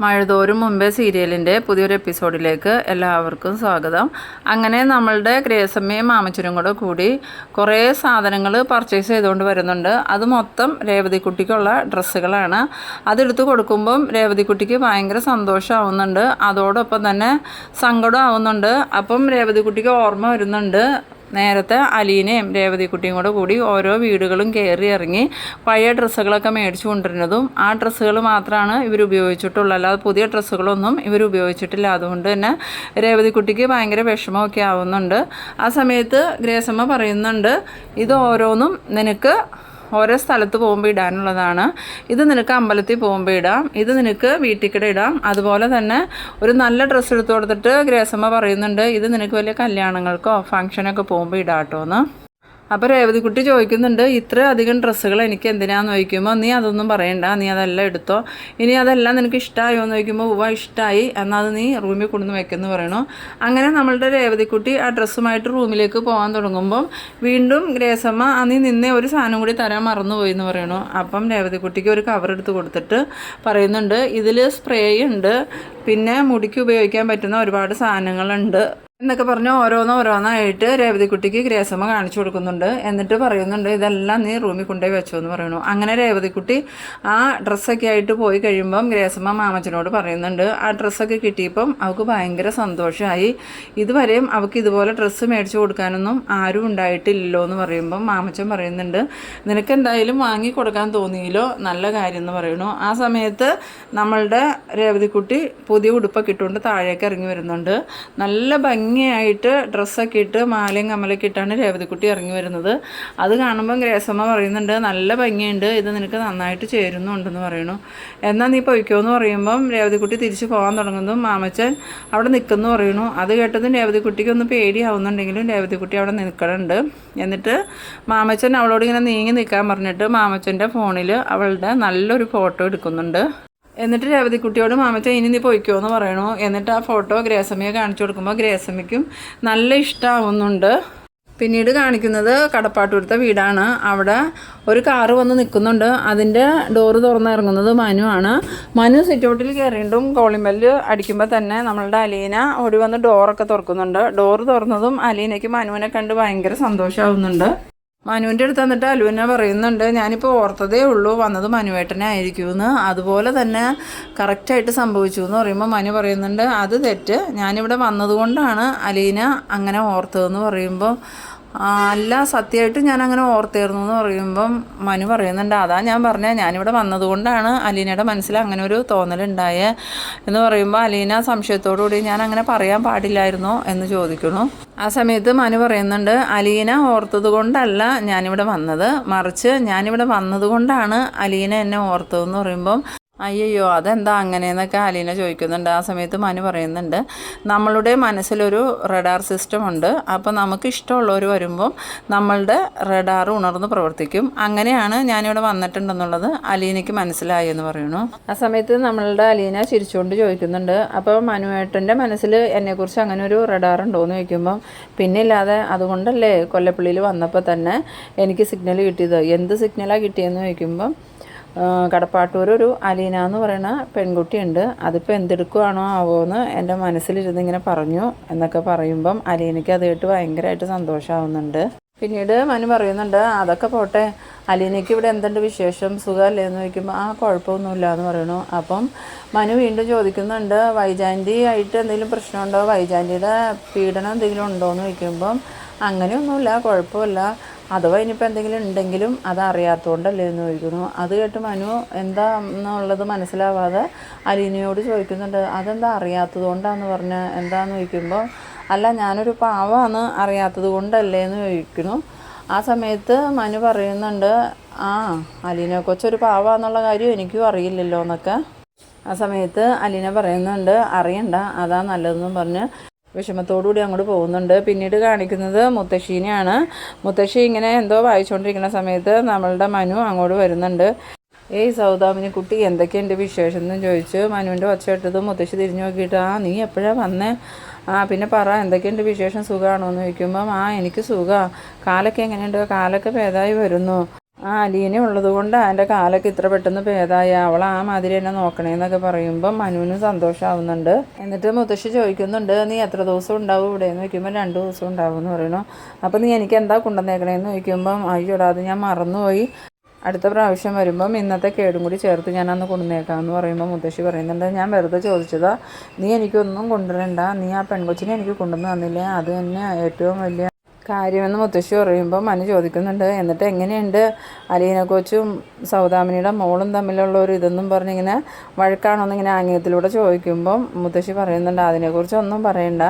മഴതോറും മുമ്പേ സീരിയലിന്റെ പുതിയൊരു എപ്പിസോഡിലേക്ക് എല്ലാവർക്കും സ്വാഗതം. അങ്ങനെ നമ്മളുടെ ഗ്രേസമ്മയും മാമച്ചനും കൂടെ കൂടി കുറേ സാധനങ്ങൾ പർച്ചേസ് ചെയ്തുകൊണ്ട് വരുന്നുണ്ട്. അത് മൊത്തം രേവതിക്കുട്ടിക്കുള്ള ഡ്രസ്സുകളാണ്. അതെടുത്ത് കൊടുക്കുമ്പം രേവതിക്കുട്ടിക്ക് ഭയങ്കര സന്തോഷമാവുന്നുണ്ട് അതോടൊപ്പം തന്നെ സങ്കടം ആവുന്നുണ്ട് അപ്പം രേവതിക്കുട്ടിക്ക് ഓർമ്മ വരുന്നുണ്ട്. നേരത്തെ അലീനയും രേവതിക്കുട്ടിയും കൂടെ കൂടി ഓരോ വീടുകളും കയറി ഇറങ്ങി പഴയ ഡ്രസ്സുകളൊക്കെ മേടിച്ചു കൊണ്ടിരുന്നതും ആ ഡ്രസ്സുകൾ മാത്രമാണ് ഇവർ ഉപയോഗിച്ചിട്ടുള്ളൂ. അല്ലാതെ പുതിയ ഡ്രസ്സുകളൊന്നും ഇവർ ഉപയോഗിച്ചിട്ടില്ല. അതുകൊണ്ട് തന്നെ രേവതിക്കുട്ടിക്ക് ഭയങ്കര വിഷമമൊക്കെ ആവുന്നുണ്ട്. ആ സമയത്ത് ഗ്രേസമ്മ പറയുന്നുണ്ട് ഇത് ഓരോന്നും നിനക്ക് ഓരോ സ്ഥലത്ത് പോകുമ്പോൾ ഇടാനുള്ളതാണ്. ഇത് നിനക്ക് അമ്പലത്തിൽ പോകുമ്പോൾ ഇടാം. ഇത് നിനക്ക് വീട്ടിക്കിടെ ഇടാം. അതുപോലെ തന്നെ ഒരു നല്ല ഡ്രസ്സ് എടുത്തു കൊടുത്തിട്ട് ഗ്രേസമ്മ പറയുന്നുണ്ട് ഇത് നിനക്ക് വലിയ കല്യാണങ്ങൾക്കോ ഫംഗ്ഷനൊക്കെ പോകുമ്പോൾ ഇടാട്ടോ എന്ന്. അപ്പോൾ രേവതിക്കുട്ടി ചോദിക്കുന്നുണ്ട് ഇത്ര അധികം ഡ്രസ്സുകൾ എനിക്ക് എന്തിനാന്ന് ചോദിക്കുമ്പോൾ നീ അതൊന്നും പറയണ്ട നീ അതെല്ലാം എടുത്തോ. ഇനി അതെല്ലാം നിനക്ക് ഇഷ്ടമായോ എന്ന് ചോദിക്കുമ്പോൾ ഉവ ഇഷ്ടമായി എന്നാൽ അത് നീ റൂമിൽ കൊണ്ടുവന്ന് വെക്കുമെന്ന് പറയണു? അങ്ങനെ നമ്മളുടെ രേവതിക്കുട്ടി ആ ഡ്രസ്സുമായിട്ട് റൂമിലേക്ക് പോകാൻ തുടങ്ങുമ്പം വീണ്ടും ഗ്രേസമ്മ ആ നീ നിന്നെ ഒരു സാധനം കൂടി തരാൻ മറന്നുപോയി എന്ന് പറയണു. അപ്പം രേവതിക്കുട്ടിക്ക് ഒരു കവർ എടുത്ത് കൊടുത്തിട്ട് പറയുന്നുണ്ട് ഇതിൽ സ്പ്രേ ഉണ്ട്. പിന്നെ മുടിക്ക് ഉപയോഗിക്കാൻ പറ്റുന്ന ഒരുപാട് സാധനങ്ങളുണ്ട്. എന്നൊക്കെ പറഞ്ഞ് ഓരോന്ന് ഓരോന്നായിട്ട് രേവതിക്കുട്ടിക്ക് ഗ്രേസമ്മ കാണിച്ചു കൊടുക്കുന്നുണ്ട്. എന്നിട്ട് പറയുന്നുണ്ട് ഇതെല്ലാം നീ റൂമിൽ കൊണ്ടുപോയി വെച്ചോ എന്ന് പറയണു അങ്ങനെ രേവതിക്കുട്ടി ആ ഡ്രസ്സൊക്കെ ആയിട്ട് പോയി കഴിയുമ്പം ഗ്രേസമ്മ മാമച്ചനോട് പറയുന്നുണ്ട്. ആ ഡ്രസ്സൊക്കെ കിട്ടിയപ്പം അവൾക്ക് ഭയങ്കര സന്തോഷമായി ഇതുവരെയും അവൾക്ക് ഇതുപോലെ ഡ്രസ്സ് മേടിച്ചു കൊടുക്കാനൊന്നും ആരും ഉണ്ടായിട്ടില്ലല്ലോ എന്ന് പറയുമ്പം മാമച്ചൻ പറയുന്നുണ്ട് നിനക്ക് എന്തായാലും വാങ്ങി കൊടുക്കാൻ തോന്നിയില്ലോ നല്ല കാര്യം എന്ന് പറയണു ആ സമയത്ത് നമ്മളുടെ രേവതിക്കുട്ടി പുതിയ ഉടുപ്പൊക്കെ ഇട്ടുകൊണ്ട് താഴേക്ക് ഇറങ്ങി വരുന്നുണ്ട്. നല്ല ഭംഗി ഭംഗിയായിട്ട് ഡ്രസ്സൊക്കെ ഇട്ട് മാലയും കമ്മലൊക്കെ ഇട്ടാണ് രേവതിക്കുട്ടി ഇറങ്ങി വരുന്നത്. അത് കാണുമ്പം ഗ്രേസമ്മ പറയുന്നുണ്ട് നല്ല ഭംഗിയുണ്ട്. ഇത് നിനക്ക് നന്നായിട്ട് ചേരുന്നുണ്ടെന്ന് പറയണു. എന്നാൽ നീ പൊയ്ക്കോ എന്ന് പറയുമ്പം രേവതിക്കുട്ടി തിരിച്ച് പോകാൻ തുടങ്ങുന്നതും മാമച്ചൻ അവിടെ നിൽക്കുന്നു പറയണു. അത് കേട്ടതും രേവതിക്കുട്ടിക്ക് ഒന്ന് പേടിയാവുന്നുണ്ടെങ്കിലും രേവതിക്കുട്ടി അവിടെ നിൽക്കണുണ്ട്. എന്നിട്ട് മാമച്ചൻ അവളോട് ഇങ്ങനെ നീങ്ങി നിൽക്കാൻ പറഞ്ഞിട്ട് മാമച്ചന്റെ ഫോണിൽ അവളുടെ നല്ലൊരു ഫോട്ടോ എടുക്കുന്നുണ്ട്. എന്നിട്ട് രേവതിക്കുട്ടിയോട് മാമത്തെ ഇനി നീ പൊയ്ക്കോ എന്ന് പറയണു. എന്നിട്ട് ആ ഫോട്ടോ ഗ്രേസമ്മയെ കാണിച്ചു കൊടുക്കുമ്പോൾ ഗ്രേസമ്മയ്ക്കും നല്ല ഇഷ്ടമാവുന്നുണ്ട് പിന്നീട് കാണിക്കുന്നത് കടപ്പാട്ടൂരത്തെ വീടാണ്. അവിടെ ഒരു കാറ് വന്ന് നിൽക്കുന്നുണ്ട്. അതിന്റെ ഡോറ് തുറന്നിറങ്ങുന്നത് മനു ആണ്. മനു സിറ്റൗട്ടിൽ കയറിയിട്ടും കോളിംഗ് അടിക്കുമ്പോൾ തന്നെ നമ്മളുടെ അലീന ഓടി വന്ന് ഡോറൊക്കെ തുറക്കുന്നുണ്ട്. ഡോറ് തുറന്നതും അലീനയ്ക്ക് മനുവിനെ കണ്ട് ഭയങ്കര സന്തോഷമാവുന്നുണ്ട് മനുവിന്റെ അടുത്ത് വന്നിട്ട് അലുവിനെ പറയുന്നുണ്ട്. ഞാനിപ്പോൾ ഓർത്തതേ ഉള്ളൂ വന്നത് മനുവേട്ടനെ ആയിരിക്കുമെന്ന്. അതുപോലെ തന്നെ കറക്റ്റായിട്ട് സംഭവിച്ചു എന്ന് പറയുമ്പോൾ മനു പറയുന്നുണ്ട് അത് തെറ്റ്. ഞാനിവിടെ വന്നതുകൊണ്ടാണ് അലീന അങ്ങനെ ഓർത്തതെന്ന് പറയുമ്പോൾ അല്ല സത്യമായിട്ട് ഞാൻ അങ്ങനെ ഓർത്തേർന്നു എന്ന് പറയുമ്പം മനു പറയുന്നുണ്ട് അതാ ഞാൻ പറഞ്ഞത് ഞാനിവിടെ വന്നതുകൊണ്ടാണ് അലീനയുടെ മനസ്സിൽ അങ്ങനെ ഒരു തോന്നലുണ്ടായ എന്ന് പറയുമ്പോൾ അലീന സംശയത്തോടുകൂടി ഞാൻ അങ്ങനെ പറയാൻ പാടില്ലായിരുന്നോ? എന്ന് ചോദിക്കുന്നു. ആ സമയത്ത് മനു പറയുന്നുണ്ട് അലീന ഓർത്തത് കൊണ്ടല്ല ഞാനിവിടെ വന്നത്. മറിച്ച് ഞാനിവിടെ വന്നതുകൊണ്ടാണ് അലീന എന്നെ ഓർത്തതെന്ന് പറയുമ്പം അയ്യോ അതെന്താ അങ്ങനെയെന്നൊക്കെ അലീന ചോദിക്കുന്നുണ്ട്. ആ സമയത്ത് മനു പറയുന്നുണ്ട് നമ്മളുടെ മനസ്സിലൊരു റഡാർ സിസ്റ്റം ഉണ്ട്. അപ്പോൾ നമുക്ക് ഇഷ്ടമുള്ളവർ വരുമ്പം നമ്മളുടെ റഡാർ ഉണർന്ന് പ്രവർത്തിക്കും. അങ്ങനെയാണ് ഞാനിവിടെ വന്നിട്ടുണ്ടെന്നുള്ളത് അലീനയ്ക്ക് മനസ്സിലായി എന്ന് പറയുന്നു. ആ സമയത്ത് നമ്മളുടെ അലീന ചിരിച്ചുകൊണ്ട് ചോദിക്കുന്നുണ്ട് അപ്പോൾ മനുവേട്ടന്റെ മനസ്സിൽ എന്നെക്കുറിച്ച് അങ്ങനെ ഒരു റഡാർ ഉണ്ടോ എന്ന് ചോദിക്കുമ്പം പിന്നെ ഇല്ലാതെ അതുകൊണ്ടല്ലേ കൊല്ലപ്പള്ളിയിൽ വന്നപ്പോൾ തന്നെ എനിക്ക് സിഗ്നൽ കിട്ടിയത്? എന്ത് സിഗ്നലാണ് കിട്ടിയെന്ന് ചോദിക്കുമ്പം കടപ്പാട്ടൂർ ഒരു അലീന എന്ന് പറയുന്ന പെൺകുട്ടിയുണ്ട്. അതിപ്പോൾ എന്തെടുക്കുവാണോ ആവോ എന്ന് എന്റെ മനസ്സിലിരുന്ന് ഇങ്ങനെ പറഞ്ഞു എന്നൊക്കെ പറയുമ്പം അലീനയ്ക്ക് അത് കേട്ട് ഭയങ്കരമായിട്ട് സന്തോഷമാവുന്നുണ്ട് പിന്നീട് മനു പറയുന്നുണ്ട് അതൊക്കെ പോട്ടെ അലീനയ്ക്ക് ഇവിടെ എന്തുണ്ട് വിശേഷം? സുഖമല്ലേ? എന്ന് ചോദിക്കുമ്പോൾ ആ കുഴപ്പമൊന്നുമില്ല എന്ന് പറയണു അപ്പം മനു വീണ്ടും ചോദിക്കുന്നുണ്ട് വൈജാന്തി ആയിട്ട് എന്തെങ്കിലും പ്രശ്നമുണ്ടോ? വൈജാന്തിയുടെ പീഡനം എന്തെങ്കിലും ഉണ്ടോ? എന്ന് ചോദിക്കുമ്പം അങ്ങനെയൊന്നുമില്ല കുഴപ്പമില്ല. അഥവാ ഇനിയിപ്പോൾ എന്തെങ്കിലും ഉണ്ടെങ്കിലും അത് അറിയാത്തതുകൊണ്ടല്ലേ എന്ന് ചോദിക്കുന്നു. അത് കേട്ട് മനു എന്താ എന്നുള്ളത് മനസ്സിലാവാതെ അലീനയോട് ചോദിക്കുന്നുണ്ട്. അതെന്താ അറിയാത്തത് കൊണ്ടാന്ന് പറഞ്ഞ് എന്താന്ന് ചോദിക്കുമ്പോൾ അല്ല ഞാനൊരു പാവമാണ് അറിയാത്തത് കൊണ്ടല്ലേ എന്ന് ചോദിക്കുന്നു. ആ സമയത്ത് മനു പറയുന്നുണ്ട് ആ അലീന കൊച്ചൊരു പാവാന്നുള്ള കാര്യം എനിക്കും അറിയില്ലല്ലോ എന്നൊക്കെ. ആ സമയത്ത് അലീന പറയുന്നുണ്ട് അറിയണ്ട അതാ നല്ലതെന്നും പറഞ്ഞ് വിഷമത്തോടുകൂടി അങ്ങോട്ട് പോകുന്നുണ്ട്. പിന്നീട് കാണിക്കുന്നത് മുത്തശ്ശീനെയാണ്. മുത്തശ്ശി ഇങ്ങനെ എന്തോ വായിച്ചുകൊണ്ടിരിക്കുന്ന സമയത്ത് നമ്മളുടെ മനു അങ്ങോട്ട് വരുന്നുണ്ട്. ഏയ് സൗദാമിനി കുട്ടി എന്തൊക്കെയുണ്ട് വിശേഷം? എന്ന് ചോദിച്ചു മനുവിന്റെ ഒച്ച ഇട്ടത് മുത്തശ്ശി തിരിഞ്ഞു നോക്കിയിട്ട് ആ നീ എപ്പോഴാണ് വന്നേ? ആ പിന്നെ പറ എന്തൊക്കെയുണ്ട് വിശേഷം? സുഖമാണോ എന്ന് ചോദിക്കുമ്പം ആ എനിക്ക് സുഖമാണ് കാലൊക്കെ എങ്ങനെയുണ്ട്? കാലൊക്കെ ഭേദമായി വരുന്നു. ആ അലീന ഉള്ളത് കൊണ്ട് അവന്റെ കാലൊക്കെ ഇത്ര പെട്ടെന്ന് ഭേദമായി അവൾ ആ മാതിരി എന്നെ നോക്കണേന്നൊക്കെ പറയുമ്പോൾ മനുവിന് സന്തോഷമാവുന്നുണ്ട് എന്നിട്ട് മുത്തശ്ശി ചോദിക്കുന്നുണ്ട് നീ എത്ര ദിവസം ഉണ്ടാവും ഇവിടെ എന്ന് ചോദിക്കുമ്പോൾ രണ്ട് ദിവസം ഉണ്ടാവും എന്ന് പറയണു അപ്പോൾ നീ എനിക്ക് എന്താ കൊണ്ടുവന്നേക്കണേന്ന് ചോദിക്കുമ്പം അയ്യോടാ അത് ഞാൻ മറന്നുപോയി. അടുത്ത പ്രാവശ്യം വരുമ്പം ഇന്നത്തെ കേടും കൂടി ചേർത്ത് ഞാൻ അന്ന് കൊണ്ടുവന്നേക്കാമെന്ന് പറയുമ്പോൾ മുത്തശ്ശി പറയുന്നുണ്ട്. ഞാൻ വെറുതെ ചോദിച്ചതാ നീ എനിക്കൊന്നും കൊണ്ടുവരണ്ട. നീ ആ പെൺകൊച്ചിനെ എനിക്ക് കൊണ്ടുവന്ന് തന്നില്ലേ? അത് തന്നെ ഏറ്റവും വലിയ കാര്യമെന്ന് മുത്തശ്ശി പറയുമ്പോൾ മനു ചോദിക്കുന്നുണ്ട് എന്നിട്ട് എങ്ങനെയുണ്ട് അലീന കൊച്ചും സൗദാമിനിയുടെ മോളും തമ്മിലുള്ള ഒരു ഇതെന്നും പറഞ്ഞിങ്ങനെ വഴക്കാണോ ഇങ്ങനെ ആംഗ്യത്തിലൂടെ ചോദിക്കുമ്പം മുത്തശ്ശി പറയുന്നുണ്ട് അതിനെക്കുറിച്ച് ഒന്നും പറയണ്ട.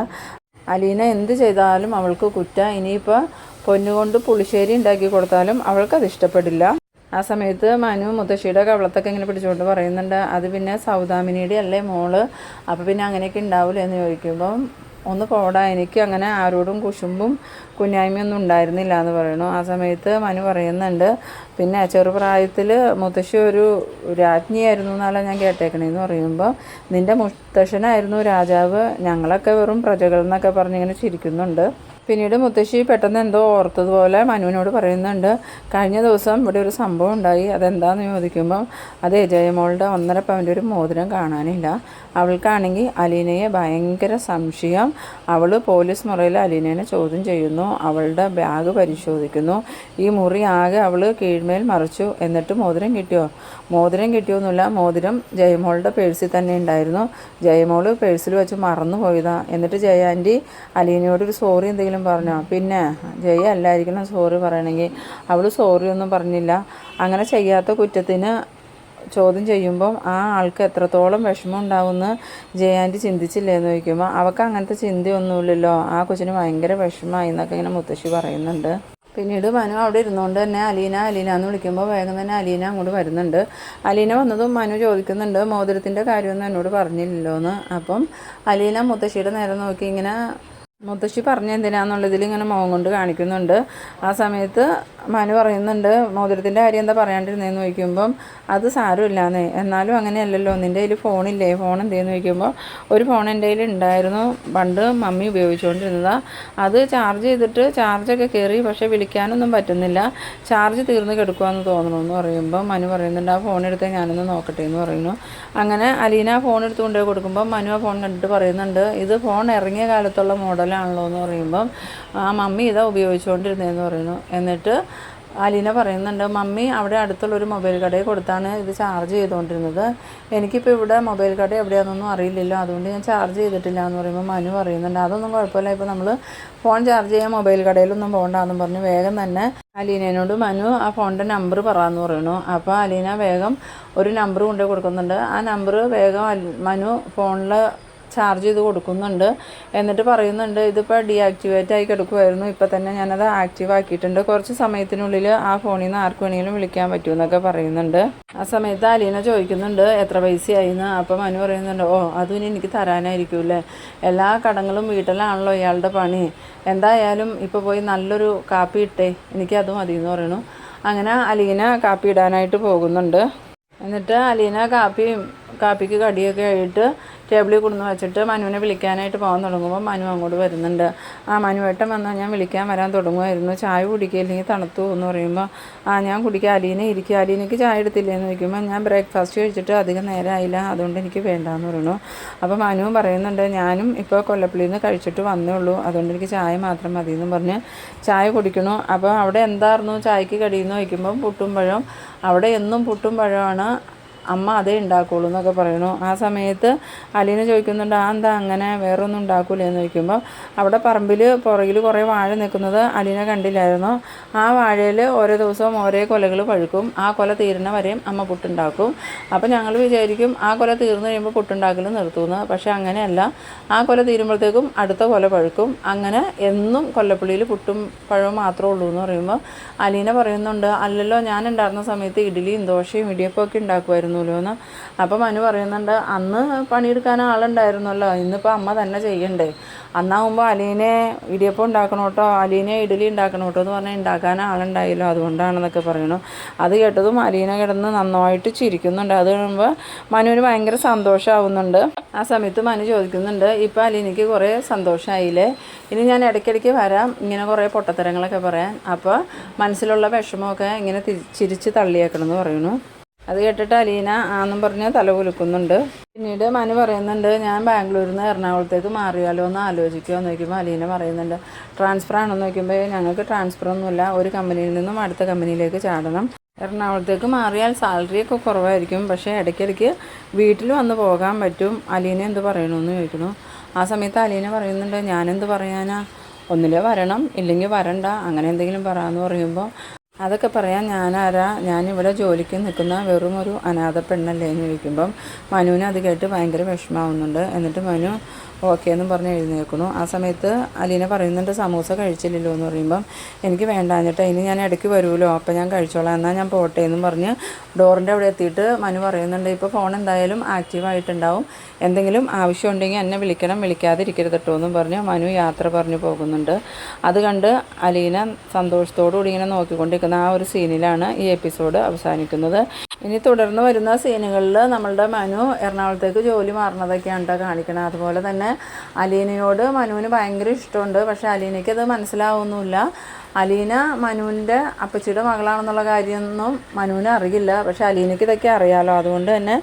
അലീന എന്ത് ചെയ്താലും അവൾക്ക് കുറ്റ. ഇനിയിപ്പോൾ പൊന്നുകൊണ്ട് പുളിശ്ശേരി ഉണ്ടാക്കി കൊടുത്താലും അത് ഇഷ്ടപ്പെടില്ല. ആ സമയത്ത് മനു മുത്തശ്ശിയുടെ കവളത്തൊക്കെ ഇങ്ങനെ പിടിച്ചുകൊണ്ട് പറയുന്നുണ്ട് അത് പിന്നെ സൗദാമിനിയുടെ അല്ലേ മോൾ? അപ്പോൾ പിന്നെ അങ്ങനെയൊക്കെ ഉണ്ടാവില്ല എന്ന് ചോദിക്കുമ്പം ഒന്ന് പോടാ. എനിക്ക് അങ്ങനെ ആരോടും കുശുമ്പും കുഞ്ഞായ്മയൊന്നും ഉണ്ടായിരുന്നില്ല എന്ന് പറയുന്നു. ആ സമയത്ത് മനു പറയുന്നുണ്ട് പിന്നെ ചെറുപ്രായത്തിൽ മുത്തശ്ശി ഒരു രാജ്ഞിയായിരുന്നു എന്നാലും ഞാൻ കേട്ടേക്കണേന്ന് പറയുമ്പോൾ നിന്റെ മുത്തശ്ശനായിരുന്നു രാജാവ് ഞങ്ങളൊക്കെ വെറും പ്രജകൾ എന്നൊക്കെ പറഞ്ഞിങ്ങനെ ചിരിക്കുന്നുണ്ട്. പിന്നീട് മുത്തശ്ശി പെട്ടെന്ന് എന്തോ ഓർത്തതുപോലെ മനുവിനോട് പറയുന്നുണ്ട്. കഴിഞ്ഞ ദിവസം ഇവിടെ ഒരു സംഭവം ഉണ്ടായി. അതെന്താണെന്ന് ചോദിക്കുമ്പം അതേ ജയമോളുടെ ഒന്നര പവന്റെ ഒരു മോതിരം കാണാനില്ല. അവൾക്കാണെങ്കിൽ അലീനയെ ഭയങ്കര സംശയം. അവൾ പോലീസ് മുറിയിൽ അലീനേനെ ചോദ്യം ചെയ്യുന്നു. അവളുടെ ബാഗ് പരിശോധിക്കുന്നു. ഈ മുറി ആകെ അവൾ കീഴ്മേൽ മറിച്ചു. എന്നിട്ട് മോതിരം കിട്ടിയോ? മോതിരം കിട്ടിയൊന്നുമില്ല മോതിരം ജയമോളുടെ പേഴ്സിൽ തന്നെ ഉണ്ടായിരുന്നു. ജയമോൾ പേഴ്സിൽ വെച്ച് മറന്നു പോയതാ എന്നിട്ട് ജയ ആന്റി അലീനയോട് ഒരു സോറി എന്തെങ്കിലും പറഞ്ഞോ? പിന്നെ ജയ അല്ലായിരിക്കണം സോറി പറയണമെങ്കിൽ അവൾ സോറി ഒന്നും പറഞ്ഞില്ല. അങ്ങനെ ചെയ്യാത്ത കുറ്റത്തിന് ചോദ്യം ചെയ്യുമ്പം ആ ആൾക്ക് എത്രത്തോളം വിഷമം ഉണ്ടാവുമെന്ന് ജയാന്റി ചിന്തിച്ചില്ലേ എന്ന് ചോദിക്കുമ്പോൾ അവൾക്ക് അങ്ങനത്തെ ചിന്തയൊന്നുമില്ലല്ലോ. ആ കൊച്ചിന് ഭയങ്കര വിഷമമായി എന്നൊക്കെ ഇങ്ങനെ മുത്തശ്ശി പറയുന്നുണ്ട്. പിന്നീട് മനു അവിടെ ഇരുന്നുകൊണ്ട് തന്നെ അലീന അലീന എന്ന് വിളിക്കുമ്പോൾ വേഗം തന്നെ അലീന അങ്ങോട്ട് വരുന്നുണ്ട്. അലീന വന്നതും മനു ചോദിക്കുന്നുണ്ട് മോതിരത്തിന്റെ കാര്യമൊന്നും എന്നോട് പറഞ്ഞില്ലല്ലോ എന്ന് അപ്പം അലീന മുത്തശ്ശിയുടെ നേരെ നോക്കി ഇങ്ങനെ മുത്തശ്ശി പറഞ്ഞ എന്തിനാന്നുള്ളതിൽ ഇങ്ങനെ മുഖം കൊണ്ട് കാണിക്കുന്നുണ്ട്. ആ സമയത്ത് മനു പറയുന്നുണ്ട് മോതിരത്തിന്റെ കാര്യം എന്താ പറയാണ്ടിരുന്നതെന്ന് ചോദിക്കുമ്പം അത് സാരമില്ലാന്നേ. എന്നാലും അങ്ങനെയല്ലല്ലോ നിന്റെ കയ്യിൽ ഫോണില്ലേ? ഫോൺ എന്തേന്ന് ചോദിക്കുമ്പോൾ ഒരു ഫോൺ എന്റെ കയ്യിൽ ഉണ്ടായിരുന്നു പണ്ട് മമ്മി ഉപയോഗിച്ചുകൊണ്ടിരുന്നതാണ് അത് ചാർജ് ചെയ്തിട്ട് ചാർജൊക്കെ കയറി പക്ഷേ വിളിക്കാനൊന്നും പറ്റുന്നില്ല. ചാർജ് തീർന്ന് കെടുക്കുകയെന്ന് തോന്നണു എന്ന് പറയുമ്പോൾ മനു പറയുന്നുണ്ട് ആ ഫോൺ എടുത്ത് ഞാനൊന്ന് നോക്കട്ടെ എന്ന് പറയുന്നു. അങ്ങനെ അലീന ഫോൺ എടുത്ത് കൊണ്ടുപോയി കൊടുക്കുമ്പോൾ മനു ആ ഫോൺ കണ്ടിട്ട് പറയുന്നുണ്ട് ഇത് ഫോൺ ഇറങ്ങിയ കാലത്തുള്ള മോഡലാണല്ലോ എന്ന് പറയുമ്പം ആ മമ്മി ഇതാ ഉപയോഗിച്ചുകൊണ്ടിരുന്നതെന്ന് പറയുന്നു. എന്നിട്ട് അലീന പറയുന്നുണ്ട് മമ്മി അവിടെ അടുത്തുള്ള ഒരു മൊബൈൽ കടയിൽ കൊടുത്താണ് ഇത് ചാർജ് ചെയ്തുകൊണ്ടിരുന്നത് എനിക്കിപ്പോൾ ഇവിടെ മൊബൈൽ കട എവിടെയാണെന്നൊന്നും അറിയില്ലല്ലോ. അതുകൊണ്ട് ഞാൻ ചാർജ് ചെയ്തിട്ടില്ല എന്ന് പറയുമ്പോൾ മനു പറയുന്നുണ്ട് അതൊന്നും കുഴപ്പമില്ല. ഇപ്പോൾ നമ്മൾ ഫോൺ ചാർജ് ചെയ്യാൻ മൊബൈൽ കടയിലൊന്നും പോകണ്ടെന്ന് പറഞ്ഞു വേഗം തന്നെ അലീനയോട് മനു ആ ഫോണിന്റെ നമ്പർ പറയാമെന്ന് പറയുന്നു അപ്പോൾ അലീന വേഗം ഒരു നമ്പർ കൊണ്ടുപോയി കൊടുക്കുന്നുണ്ട്. ആ നമ്പർ വേഗം മനു ഫോണിൽ ചാർജ് ചെയ്ത് കൊടുക്കുന്നുണ്ട്. എന്നിട്ട് പറയുന്നുണ്ട് ഇതിപ്പോൾ ഡീആക്ടിവേറ്റ് ആയി കിടക്കുമായിരുന്നു ഇപ്പോൾ തന്നെ ഞാനത് ആക്റ്റീവ് ആക്കിയിട്ടുണ്ട്. കുറച്ച് സമയത്തിനുള്ളിൽ ആ ഫോണിൽ നിന്ന് ആർക്ക് വേണമെങ്കിലും വിളിക്കാൻ പറ്റുമെന്നൊക്കെ പറയുന്നുണ്ട്. ആ സമയത്ത് അലീന ചോദിക്കുന്നുണ്ട് എത്ര പൈസയായിന്ന്? അപ്പം മനു പറയുന്നുണ്ട് ഓ അതും എനിക്ക് തരാനായിരിക്കുമല്ലേ എല്ലാ കടങ്ങളും വീട്ടിലാണല്ലോ ഇയാളുടെ പണി. എന്തായാലും ഇപ്പോൾ പോയി നല്ലൊരു കാപ്പി ഇട്ടേ. എനിക്കത് മതി എന്ന് പറയണു. അങ്ങനെ അലീന കാപ്പി ഇടാനായിട്ട് പോകുന്നുണ്ട്. എന്നിട്ട് അലീന കാപ്പിയും കാപ്പിക്ക് കടിയൊക്കെ ആയിട്ട് ടേബിളിൽ കൊണ്ടു വെച്ചിട്ട് മനുവിനെ വിളിക്കാനായിട്ട് പോകാൻ തുടങ്ങുമ്പോൾ മനു അങ്ങോട്ട് വരുന്നുണ്ട്. ആ മനുവേട്ടൻ വന്നാൽ ഞാൻ വിളിക്കാൻ വരാൻ തുടങ്ങുമായിരുന്നു. ചായ കുടിക്കുക അല്ലെങ്കിൽ തണുത്തു എന്ന് പറയുമ്പോൾ ആ ഞാൻ കുടിക്കുക അലീനെ ഇരിക്കുക അലീനയ്ക്ക് ചായ എടുത്തില്ലേ എന്ന് ചോദിക്കുമ്പോൾ ഞാൻ ബ്രേക്ക്ഫാസ്റ്റ് കഴിച്ചിട്ട് അധികം നേരമായില്ല അതുകൊണ്ട് എനിക്ക് വേണ്ടാന്ന് പറയുന്നു. അപ്പോൾ മനുവും പറയുന്നുണ്ട് ഞാനും ഇപ്പോൾ കൊല്ലപ്പള്ളിയിൽ നിന്ന് കഴിച്ചിട്ട് വന്നേ ഉള്ളൂ അതുകൊണ്ട് എനിക്ക് ചായ മാത്രം മതി എന്ന് പറഞ്ഞ് ചായ കുടിക്കണു അപ്പോൾ അവിടെ എന്തായിരുന്നു ചായക്ക് കടിയെന്ന് ചോദിക്കുമ്പോൾ പുട്ടും പഴം. അവിടെ എന്നും പുട്ടും പഴമാണ്. അമ്മ അതേ ഉണ്ടാക്കുള്ളൂ എന്നൊക്കെ പറയണു ആ സമയത്ത് അലീന ചോദിക്കുന്നുണ്ട് ആ എന്താ അങ്ങനെ വേറൊന്നും ഉണ്ടാക്കൂലേ എന്ന് ചോദിക്കുമ്പോൾ അവിടെ പറമ്പിൽ പുറകിൽ കുറേ വാഴ നിൽക്കുന്നത് അലീന കണ്ടില്ലായിരുന്നു. ആ വാഴയിൽ ഓരോ ദിവസവും ഓരോ കൊലകൾ പഴുക്കും. ആ കൊല തീരുന്ന വരെയും അമ്മ പുട്ടുണ്ടാക്കും. അപ്പോൾ ഞങ്ങൾ വിചാരിക്കും ആ കൊല തീർന്നു കഴിയുമ്പോൾ പുട്ടുണ്ടാക്കൽ നിർത്തുമെന്ന് പക്ഷേ അങ്ങനെയല്ല. ആ കൊല തീരുമ്പോഴത്തേക്കും അടുത്ത കൊല പഴുക്കും. അങ്ങനെ എന്നും കൊല്ലപ്പള്ളിയിൽ പുട്ടും പഴവും മാത്രമേ ഉള്ളൂ എന്ന് പറയുമ്പോൾ അലീന പറയുന്നുണ്ട് അല്ലല്ലോ ഞാൻ ഉണ്ടായിരുന്ന സമയത്ത് ഇഡ്ഡലിയും ദോശയും ഇടിയപ്പമൊക്കെ ഉണ്ടാക്കുമായിരുന്നു ഉണ്ടായിരുന്നല്ലോ എന്ന് അപ്പോൾ മനു പറയുന്നുണ്ട് അന്ന് പണിയെടുക്കാൻ ആളുണ്ടായിരുന്നല്ലോ ഇന്നിപ്പോൾ അമ്മ തന്നെ ചെയ്യണ്ടേ. അന്നാകുമ്പോൾ അലീനെ ഇടിയപ്പം ഉണ്ടാക്കണം കേട്ടോ അലീനെ ഇഡലി ഉണ്ടാക്കണം കേട്ടോ എന്ന് പറഞ്ഞാൽ ഉണ്ടാക്കാൻ ആളുണ്ടായില്ലോ അതുകൊണ്ടാണെന്നൊക്കെ പറയണു. അത് കേട്ടതും അലീന കിടന്ന് നന്നായിട്ട് ചിരിക്കുന്നുണ്ട്. അത് കഴിയുമ്പോൾ മനുവിന് ഭയങ്കര സന്തോഷമാവുന്നുണ്ട് ആ സമയത്ത് മനു ചോദിക്കുന്നുണ്ട് ഇപ്പോൾ അലീനയ്ക്ക് കുറേ സന്തോഷമായില്ലേ ഇനി ഞാൻ ഇടയ്ക്കിടയ്ക്ക് വരാം ഇങ്ങനെ കുറേ പൊട്ടത്തരങ്ങളൊക്കെ പറയാൻ. അപ്പോൾ മനസ്സിലുള്ള വിഷമമൊക്കെ ഇങ്ങനെ ചിരിച്ച് തള്ളിയേക്കണം എന്ന് പറയുന്നു. അത് കേട്ടിട്ട് അലീന ആന്നും പറഞ്ഞ് തല കുലുക്കുന്നുണ്ട്. പിന്നീട് മനു പറയുന്നുണ്ട് ഞാൻ ബാംഗ്ലൂരിൽ നിന്ന് എറണാകുളത്തേക്ക് മാറിയാലോ എന്ന് ആലോചിക്കുമോ എന്ന് നോക്കുമ്പോൾ അലീന പറയുന്നുണ്ട് ട്രാൻസ്ഫർ ആണെന്ന് നോക്കുമ്പോൾ ഞങ്ങൾക്ക് ട്രാൻസ്ഫർ ഒന്നുമില്ല ഒരു കമ്പനിയിൽ നിന്നും അടുത്ത കമ്പനിയിലേക്ക് ചാടണം. എറണാകുളത്തേക്ക് മാറിയാൽ സാലറി ഒക്കെ കുറവായിരിക്കും പക്ഷേ ഇടയ്ക്കിടയ്ക്ക് വീട്ടിൽ വന്ന് പോകാൻ പറ്റും. അലീന എന്ത് പറയണമെന്ന് ചോദിക്കുന്നു. ആ സമയത്ത് അലീന പറയുന്നുണ്ട് ഞാനെന്ത് പറയാനാ? ഒന്നിലേ വരണം ഇല്ലെങ്കിൽ വരണ്ട അങ്ങനെ എന്തെങ്കിലും പറയാമെന്ന് പറയുമ്പോൾ അതൊക്കെ പറയാൻ ഞാനാരാ? ഞാനിവിടെ ജോലിക്ക് നിൽക്കുന്ന വെറും ഒരു അനാഥ പെണ്ണല്ലേ എന്ന് ചോദിക്കുമ്പം മനുവിന് അത് കേട്ട് ഭയങ്കര വിഷമാവുന്നുണ്ട് എന്നിട്ട് മനു ഓക്കെ എന്നും പറഞ്ഞ് എഴുന്നേൽക്കുന്നു. ആ സമയത്ത് അലീന പറയുന്നുണ്ട് സമൂസ കഴിച്ചില്ലല്ലോ എന്ന് പറയുമ്പം എനിക്ക് വേണ്ട വേണ്ടാഞ്ഞിട്ട് ഇനി ഞാൻ ഇടയ്ക്ക് വരുമല്ലോ അപ്പോൾ ഞാൻ കഴിച്ചോളാം എന്നാൽ ഞാൻ പോട്ടെ എന്നും പറഞ്ഞ് ഡോറിന്റെ അവിടെ എത്തിയിട്ട് മനു പറയുന്നുണ്ട് ഇപ്പോൾ ഫോൺ എന്തായാലും ആക്റ്റീവായിട്ടുണ്ടാവും എന്തെങ്കിലും ആവശ്യമുണ്ടെങ്കിൽ എന്നെ വിളിക്കണം വിളിക്കാതിരിക്കരുത് കേട്ടോ എന്നും പറഞ്ഞ് മനു യാത്ര പറഞ്ഞു പോകുന്നുണ്ട്. അത് കണ്ട് അലീന സന്തോഷത്തോടുകൂടി ഇങ്ങനെ നോക്കിക്കൊണ്ടിരിക്കുന്ന ആ ഒരു സീനിലാണ് ഈ എപ്പിസോഡ് അവസാനിക്കുന്നത്. ഇനി തുടർന്ന് വരുന്ന സീനുകളിൽ നമ്മളുടെ മനു എറണാകുളത്തേക്ക് ജോലി മാറുന്നതൊക്കെയാണ് കേട്ടോ കാണിക്കണം. അതുപോലെ തന്നെ അലീനയോട് മനുവിന് ഭയങ്കര ഇഷ്ടമുണ്ട്. പക്ഷേ അലീനയ്ക്ക് അത് മനസ്സിലാവുന്നില്ല അലീന മനുവിന്റെ അപ്പച്ചിയുടെ മകളാണെന്നുള്ള കാര്യമൊന്നും മനുവിന് അറിയില്ല. പക്ഷെ അലീനയ്ക്ക് ഇതൊക്കെ അറിയാലോ. അതുകൊണ്ട് തന്നെ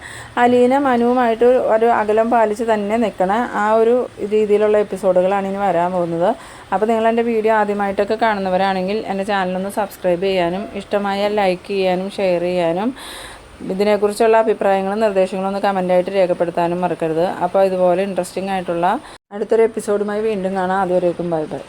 അലീന മനുവുമായിട്ട് ഒരു അകലം പാലിച്ച് തന്നെ നിൽക്കണ ആ ഒരു രീതിയിലുള്ള എപ്പിസോഡുകളാണ് ഇനി വരാൻ പോകുന്നത്. അപ്പോൾ നിങ്ങൾ എന്റെ വീഡിയോ ആദ്യമായിട്ടൊക്കെ കാണുന്നവരാണെങ്കിൽ എന്റെ ചാനലൊന്ന് സബ്സ്ക്രൈബ് ചെയ്യാനും ഇഷ്ടമായ ലൈക്ക് ചെയ്യാനും ഷെയർ ചെയ്യാനും ഇതിനെക്കുറിച്ചുള്ള അഭിപ്രായങ്ങളും നിർദ്ദേശങ്ങളും ഒന്ന് കമന്റായിട്ട് രേഖപ്പെടുത്താനും മറക്കരുത്. അപ്പോൾ ഇതുപോലെ ഇൻട്രസ്റ്റിംഗ് ആയിട്ടുള്ള അടുത്തൊരു എപ്പിസോഡുമായി വീണ്ടും കാണാം. അതുവരേക്കും ബൈ ബൈ.